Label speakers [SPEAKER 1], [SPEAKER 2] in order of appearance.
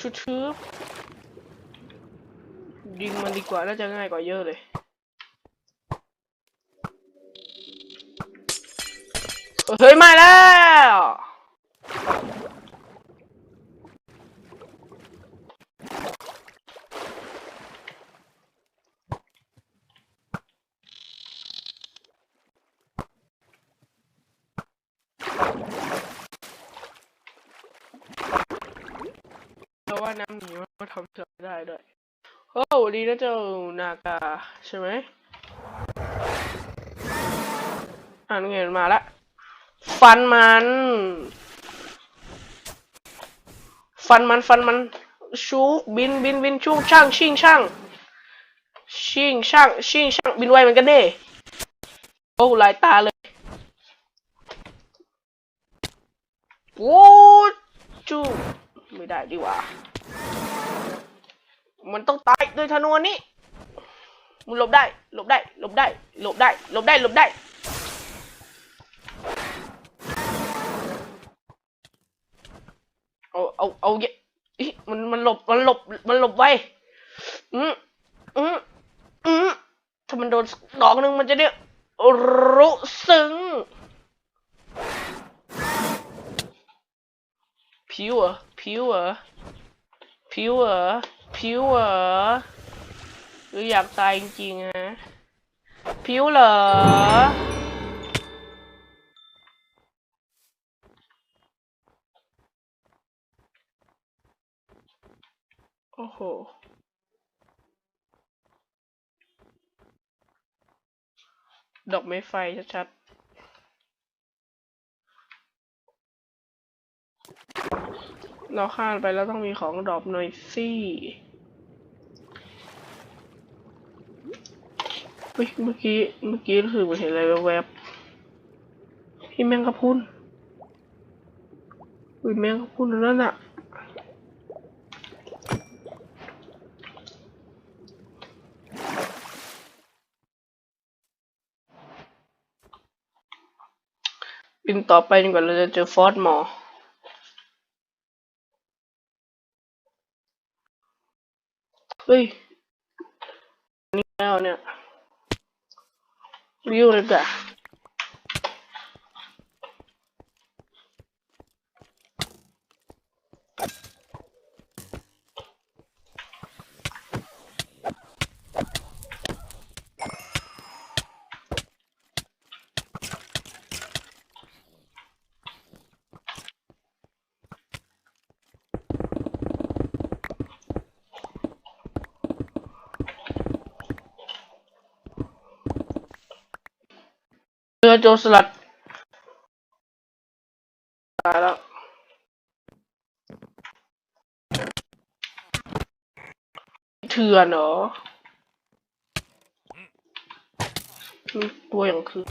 [SPEAKER 1] ชุดชืบยิงมันดีกว่า น่าจะง่ายกว่าเยอะเลย เฮ้ย มาแล้วะว่าน้ำหนีมันทำเสือได้ด้วยโอ้ดีนะเจ้านากาใช่ไหมอ่านเงินมาละฟันมัน ฟันมันฟันมันชูบินบินบินชูช่างชิงช่างชิงช่างชิงช่างบินไวเหมือนกันเด้โอ้หลายตาเลยโอ้จู ไม่ได้ดีกว่า มันต้องตายด้วยธนูนี้มันหลบได้ หลบได้ หลบได้ หลบได้ หลบได้ หลบได้ เอา เอา เอาเยอมัน มันหลบ มันหลบ มันหลบไว้อืมอืมอืมถ้ามันโดนดอกหนึ่งมันจะเนี่ยรู้ซึ้ง ผิวเหรอผิวเหรอผิวเหรอผิวเหรอออยากตายจริงๆฮะผิวเหรอโอ้โหดอกไม้ไฟชัดๆ เราข้ามไปแล้วต้องมีของดรอปหน่อยสิเฮ้ยเมื่อกี้เมื่อกี้รู้สึกเหมือนเห็นอะไรแวบๆพี่แมงกะพุนอุ้ยแมงกะพุนอันนั่นอะบินต่อไปจนกว่าเราจะเจอฟอสมอร์ เฮ้ย นี่แล้วเนี่ยวิวเลยจ้ะ รือโจรสลัดตายแล้วเถื่อนเหรออืมตัวอย่างคือ